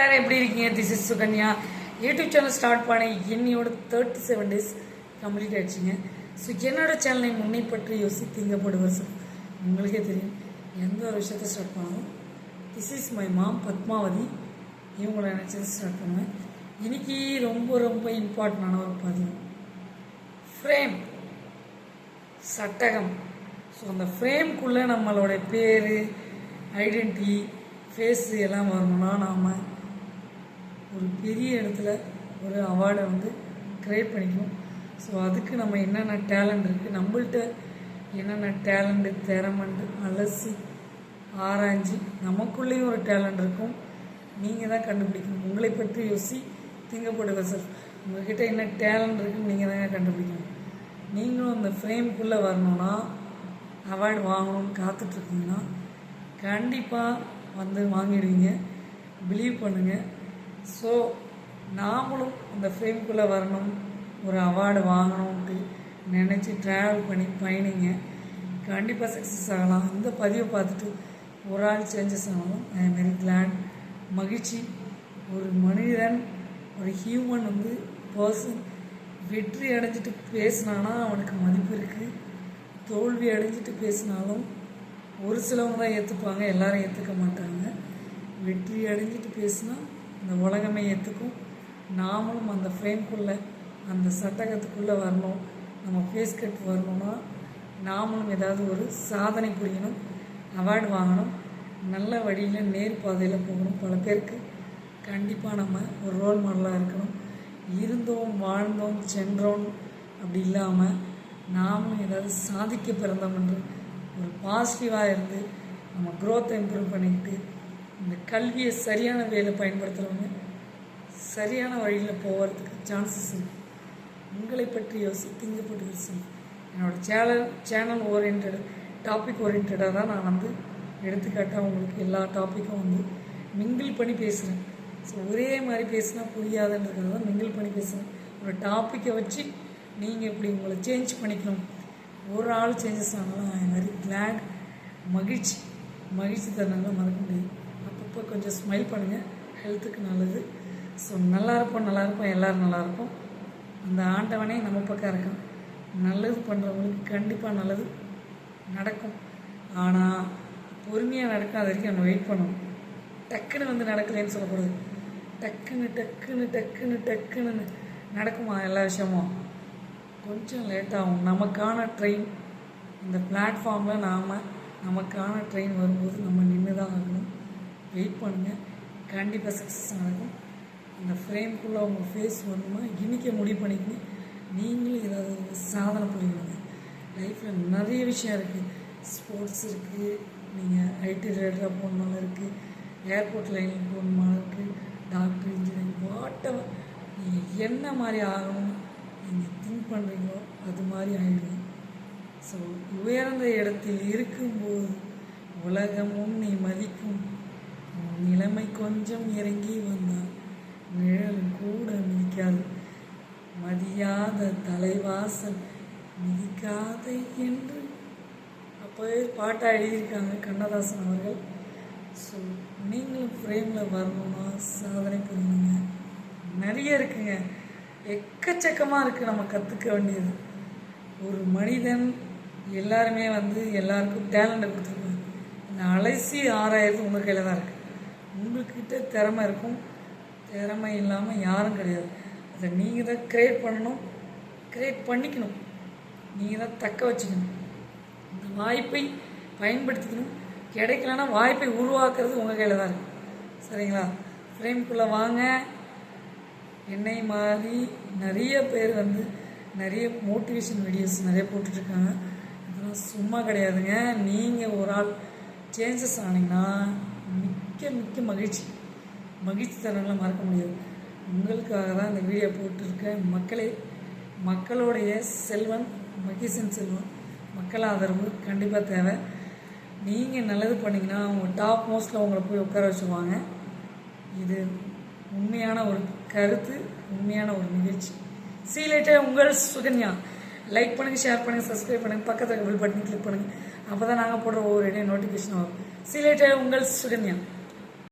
எல்லாரும் எப்படி இருக்கீங்க? This is Sukanya. YouTube channel start பண்ண என்னையோட தேர்ட்டி செவன் டேஸ் கம்ப்ளீட் ஆயிடுச்சுங்க. ஸோ என்னோட சேனலை முன்னை பற்றி யோசித்தீங்க போடுவர் சார் உங்களுக்கே தெரியும். எந்த ஒரு விஷயத்த ஸ்டார்ட் பண்ணாலும் this is my mom Padmavathi. இவங்கள நினச்சது ஸ்டார்ட் பண்ணுவேன். இன்னைக்கு ரொம்ப ரொம்ப இம்பார்ட்டண்டான ஒரு பதிவு. ஃப்ரேம் சட்டகம். ஸோ அந்த ஃப்ரேம்குள்ளே நம்மளோட பேர் ஐடென்டி ஃபேஸு எல்லாம் வரணும்னா நாம் ஒரு பெரிய இடத்துல ஒரு அவார்டை வந்து க்ரியேட் பண்ணிக்கணும். ஸோ அதுக்கு நம்ம என்னென்ன டேலண்ட் இருக்குது நம்மள்கிட்ட என்னென்ன டேலண்ட்டு திறமண்டு அலசி ஆராய்ஞ்சு நமக்குள்ளேயும் ஒரு டேலண்ட் இருக்கும். நீங்கள் தான் கண்டுபிடிக்கணும். உங்களை பற்றி யோசி திங்கப்படுக சார் உங்கள்கிட்ட என்ன டேலண்ட் இருக்குன்னு நீங்கள் தாங்க கண்டுபிடிக்கணும். நீங்களும் அந்த ஃப்ரேம்குள்ளே வரணும்னா அவார்டு வாங்கணும்னு காத்துட்ருக்கீங்கன்னா கண்டிப்பாக வந்து வாங்கிடுவீங்க. பிலீவ் பண்ணுங்கள் ஸோ நாமளும் அந்த ஃப்ரேம்குள்ளே வரணும் ஒரு அவார்டு வாங்கணும்ட்டு நினச்சி ட்ராவல் பண்ணி பயணிங்க. கண்டிப்பாக சக்ஸஸ் ஆகலாம். அந்த பதிவை பார்த்துட்டு ஒரு ஆள் சேஞ்சஸ் ஆனாலும் ஐ எம் வெரி கிளாட் மகிழ்ச்சி. ஒரு மனிதன் ஒரு ஹியூமன் வந்து பர்சன் வெற்றி அடைஞ்சிட்டு பேசினானா அவனுக்கு மதிப்பு இருக்குது தோல்வி அடைஞ்சிட்டு பேசினாலும் ஒரு சிலவங்க தான் ஏற்றுப்பாங்க எல்லாரும் ஏற்றுக்க மாட்டாங்க. வெற்றி அடைஞ்சிட்டு பேசினா இந்த உலகமே ஏற்றுக்கும் நாமளும் அந்த ஃப்ரேம்குள்ளே அந்த சட்டகத்துக்குள்ளே வரணும். நம்ம ஃபேஸ் கட் வரணும்னா நாமளும் ஏதாவது ஒரு சாதனை புரியணும் அவார்டு வாங்கணும் நல்ல வழியில் நேர் பாதையில் போகணும் பல பேருக்கு. கண்டிப்பாக நம்ம ஒரு ரோல் மாடலாக இருக்கணும். இருந்தோம் வாழ்ந்தோம் சென்றோம் அப்படி இல்லாமல் நாமும் ஏதாவது சாதிக்க பிறந்தோம் என்று ஒரு பாசிட்டிவாக இருந்து நம்ம க்ரோத்தை இம்ப்ரூவ் பண்ணிக்கிட்டு இந்த கல்வியை சரியான வேலை பயன்படுத்துகிறவங்க சரியான வழியில் போகிறதுக்கு சான்சஸ் இருக்குது உங்களை பற்றி யோசி திங்கப்பட்டு யோசி என்னோடய சேனல் சேனல் ஓரியன்ட் டாபிக் ஓரியன்டாக தான் நான் வந்து எடுத்துக்காட்டாக உங்களுக்கு எல்லா டாப்பிக்கும் வந்து மிங்கிள் பண்ணி பேசுகிறேன் ஸோ ஒரே மாதிரி பேசினா புரியாதுன்றதுக்காக தான் மிங்கிள் பண்ணி பேசுகிறேன் ஒரு டாப்பிக்கை வச்சு நீங்கள் இப்படி உங்களை சேஞ்ச் பண்ணிக்கணும். ஒரு ஆள் சேஞ்சஸ் ஆனாலும் ஐ வெரி கிளாட் மகிழ்ச்சி மகிழ்ச்சி தருணங்களை மறக்க முடியாது. அப்பப்போ கொஞ்சம் ஸ்மைல் பண்ணுங்கள் ஹெல்த்துக்கு நல்லது. ஸோ நல்லா இருப்போம் நல்லா இருப்போம் எல்லோரும் நல்லா இருப்போம் அந்த ஆண்டவனே நம்ம பக்கம் இருக்கான். நல்லது பண்ணுறவங்களுக்கு கண்டிப்பாக நல்லது நடக்கும். ஆனால் பொறுமையாக நடக்கும் அது வரைக்கும் நம்ம வெயிட் பண்ணணும். டக்குன்னு வந்து நடக்கலைன்னு சொல்லக்கூடாது. டக்குன்னு டக்குன்னு டக்குன்னு டக்குன்னு நடக்குமா எல்லா விஷயமும்? கொஞ்சம் லேட் ஆகும். நமக்கான ட்ரெயின் இந்த பிளாட்ஃபார்மில் நாம் நமக்கான ட்ரெயின் வரும்போது நம்ம நின்று தான் ஆகணும். வெயிட் பண்ணுங்கள் கண்டிப்பாக சக்ஸஸ் நடக்கும். அந்த ஃப்ரேம்குள்ளே உங்கள் ஃபேஸ் வரணுமா இன்றைக்கே முடிவு பண்ணிக்கணும் நீங்களும் ஏதாவது சாதனை புரியணுங்க. லைஃப்பில் நிறைய விஷயம் இருக்குது ஸ்போர்ட்ஸ் இருக்குது நீங்கள் ஐடி ரிலேட்டடாக போகணுமாலும் இருக்குது ஏர்போர்ட் லைனில் போகணுமாலும் இருக்குது டாக்டர் இன்ஜினியரிங் வாட்டவர் நீங்கள் என்ன மாதிரி ஆகணும் நீங்கள் திங்க் பண்ணுறீங்களோ அது மாதிரி ஆகிடுங்க ஸோ உயர்ந்த இடத்தில் இருக்கும்போது உலகமும் நீ மதிக்கும். நிலைமை கொஞ்சம் இறங்கி வந்தால் நிழல் கூட மிதிக்காது. மதியாத தலைவாசல் மிதிக்காத என்று அப்போவே பாட்டாக எழுதியிருக்காங்க கண்ணதாசன் அவர்கள். ஸோ நீங்களும் ஃப்ரேமில் வரணும்னா சாதனை புரியணுங்க நிறைய இருக்குங்க. எக்கச்சக்கமாக இருக்குது நம்ம கற்றுக்க வேண்டியது. ஒரு மனிதன் எல்லாருமே வந்து எல்லாருக்கும் டேலண்ட்டை கொடுத்துருக்காங்க இந்த அலைசி ஆறாயிரத்து உங்கள் கையில் தான் இருக்குது உங்கள்கிட்ட திறமை இருக்கும். திறமை இல்லாமல் யாரும் கிடையாது. அதை நீங்கள் தான் க்ரியேட் பண்ணணும். க்ரியேட் பண்ணிக்கணும். நீங்கள் தான் தக்க வச்சுக்கணும். இந்த வாய்ப்பை பயன்படுத்திக்கணும். கிடைக்கலன்னா வாய்ப்பை உருவாக்குறது உங்கள் கையில் தான் இருக்குது சரிங்களா? ஃப்ரேம்குள்ளே வாங்க. என்னை மாதிரி நிறைய பேர் வந்து நிறைய மோட்டிவேஷன் வீடியோஸ் நிறைய போட்டுட்ருக்காங்க. இதெல்லாம் சும்மா கிடையாதுங்க. நீங்கள் ஒரு ஆள் சேஞ்சஸ் ஆனீங்கன்னா மிக்க மிக்க மகிழ்ச்சி. மகிழ்ச்சி தரலாம் மறக்க முடியாது. உங்களுக்காக தான் இந்த வீடியோ போட்டிருக்கேன். மக்களே மக்களுடைய செல்வன் மகிஷன் செல்வன் மக்கள் ஆதரவு கண்டிப்பாக தேவை. நீங்கள் நல்லது பண்ணிங்கன்னா அவங்க டாப் மோஸ்ட்டில் உங்களை போய் உட்கார வச்சுருவாங்க. இது உண்மையான ஒரு கருத்து உண்மையான ஒரு நிகழ்ச்சி. சீலேட்டே உங்கள் சுகன்யா. லைக் பண்ணுங்கள் ஷேர் பண்ணுங்கள் சப்ஸ்கிரைப் பண்ணுங்கள் பக்கத்தில் பில் பட்டன் கிளிக் பண்ணுங்கள் அப்போ தான் நாங்கள் போடுற ஒவ்வொரு இடையே நோட்டிஃபிகேஷன் வரும். சீ சீலேட்டே உங்கள் சுகன்யா.